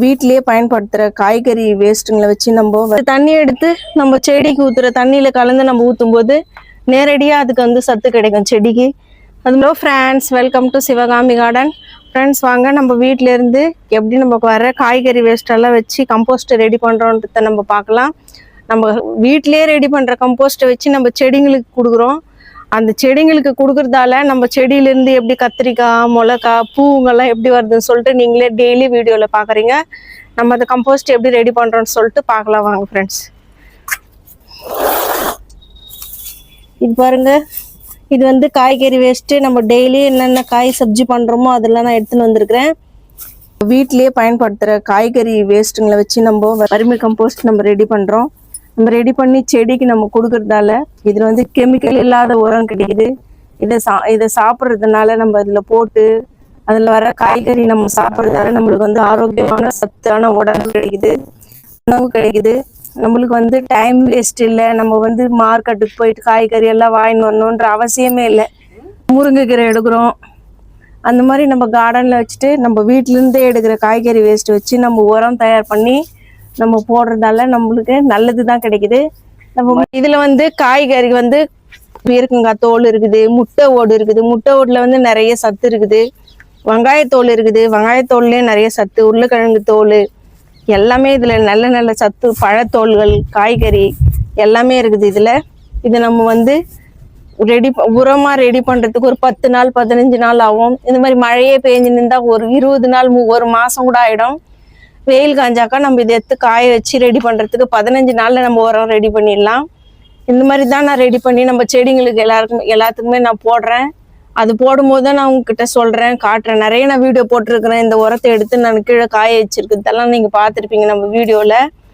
வீட்டிலேயே பயன்படுத்துகிற காய்கறி வேஸ்ட்டுங்களை வச்சு நம்ம தண்ணி எடுத்து நம்ம செடிக்கு ஊற்றுற தண்ணியில் கலந்து நம்ம ஊற்றும் போது நேரடியாக அதுக்கு வந்து சத்து கிடைக்கும் செடிக்கு. அதுமாதிரி friends welcome to Sivagami garden friends வாங்க நம்ம வீட்டிலேருந்து எப்படி நமக்கு வர காய்கறி வேஸ்ட்டெல்லாம் வச்சு கம்போஸ்ட்டை ரெடி பண்ணுறோன்றத நம்ம பார்க்கலாம். நம்ம வீட்டிலேயே ரெடி பண்ணுற கம்போஸ்ட்டை வச்சு நம்ம செடிங்களுக்கு கொடுக்குறோம். அந்த செடிங்களுக்கு கொடுக்கறதால நம்ம செடியிலேருந்து எப்படி கத்திரிக்காய் மிளகா பூங்கெல்லாம் எப்படி வருதுன்னு சொல்லிட்டு நீங்களே டெய்லி வீடியோவில் பார்க்குறீங்க நம்ம அந்த கம்போஸ்ட் எப்படி ரெடி பண்ணுறோன்னு சொல்லிட்டு பார்க்கலாம் வாங்க ஃப்ரெண்ட்ஸ் இது பாருங்க. இது வந்து காய்கறி வேஸ்ட்டு நம்ம டெய்லி என்னென்ன காய் சப்ஜி பண்ணுறோமோ அதெல்லாம் நான் எடுத்துன்னு வந்திருக்கிறேன். வீட்டிலேயே பயன்படுத்துகிற காய்கறி வேஸ்ட்டுங்களை வச்சு நம்ம வறுமை கம்போஸ்ட் நம்ம ரெடி பண்ணுறோம் நம்ம ரெடி பண்ணி செடிக்கு நம்ம கொடுக்கறதால இதில் வந்து கெமிக்கல் இல்லாத உரம் கிடைக்குது. இதை சா இதை சாப்பிட்றதுனால நம்ம இதில் போட்டு அதில் வர காய்கறி நம்ம சாப்பிட்றதால நம்மளுக்கு வந்து ஆரோக்கியமான சத்தான உடம்பு கிடைக்குது. உணவு கிடைக்குது. நம்மளுக்கு வந்து டைம் வேஸ்ட் இல்லை. நம்ம வந்து மார்க்கெட்டுக்கு போயிட்டு காய்கறி எல்லாம் வாங்கின்னு வரணுன்ற அவசியமே இல்லை. முருங்கைக்கீரை எடுக்கிறோம். அந்த மாதிரி நம்ம கார்டனில் வச்சுட்டு நம்ம வீட்டிலேருந்தே எடுக்கிற காய்கறி வேஸ்ட் வச்சு நம்ம உரம் தயார் பண்ணி நம்ம போடுறதால நம்மளுக்கு நல்லது தான் கிடைக்குது. நம்ம இதில் வந்து காய்கறி வந்து பீர்க்கங்காய் தோல் இருக்குது முட்டை ஓடு இருக்குது. முட்டை ஓடுல வந்து நிறைய சத்து இருக்குது. வெங்காயத்தோல் இருக்குது. வெங்காயத்தோல்லையும் நிறைய சத்து உருளைக்கிழங்கு தோல் எல்லாமே இதில் நல்ல நல்ல சத்து பழத்தோல்கள் காய்கறி எல்லாமே இருக்குது இதில். இது நம்ம வந்து ரெடி உரமாக ரெடி பண்ணுறதுக்கு ஒரு பத்து நாள் பதினஞ்சு நாள் ஆகும். இந்த மாதிரி மழையே பெஞ்சு நின்றா ஒரு இருபது நாள் மு- ஒரு மாதம் கூட ஆகிடும் வெயில் காஞ்சாக்கா நம்ம இதை எடுத்து காய வச்சு ரெடி பண்ணுறதுக்கு பதினஞ்சு நாளில் நம்ம உரம் ரெடி பண்ணிடலாம். இந்த மாதிரி தான் நான் ரெடி பண்ணி நம்ம செடிங்களுக்கு எல்லாருக்கும் எல்லாத்துக்குமே நான் போடுறேன். அது போடும்போது தான் நான் உங்ககிட்ட சொல்கிறேன் காட்டுறேன். நிறைய நான் வீடியோ போட்டிருக்கிறேன். இந்த உரத்தை எடுத்து நான் கீழே காய வச்சிருக்கிறதெல்லாம் நீங்கள் பார்த்துருப்பீங்க நம்ம வீடியோவில்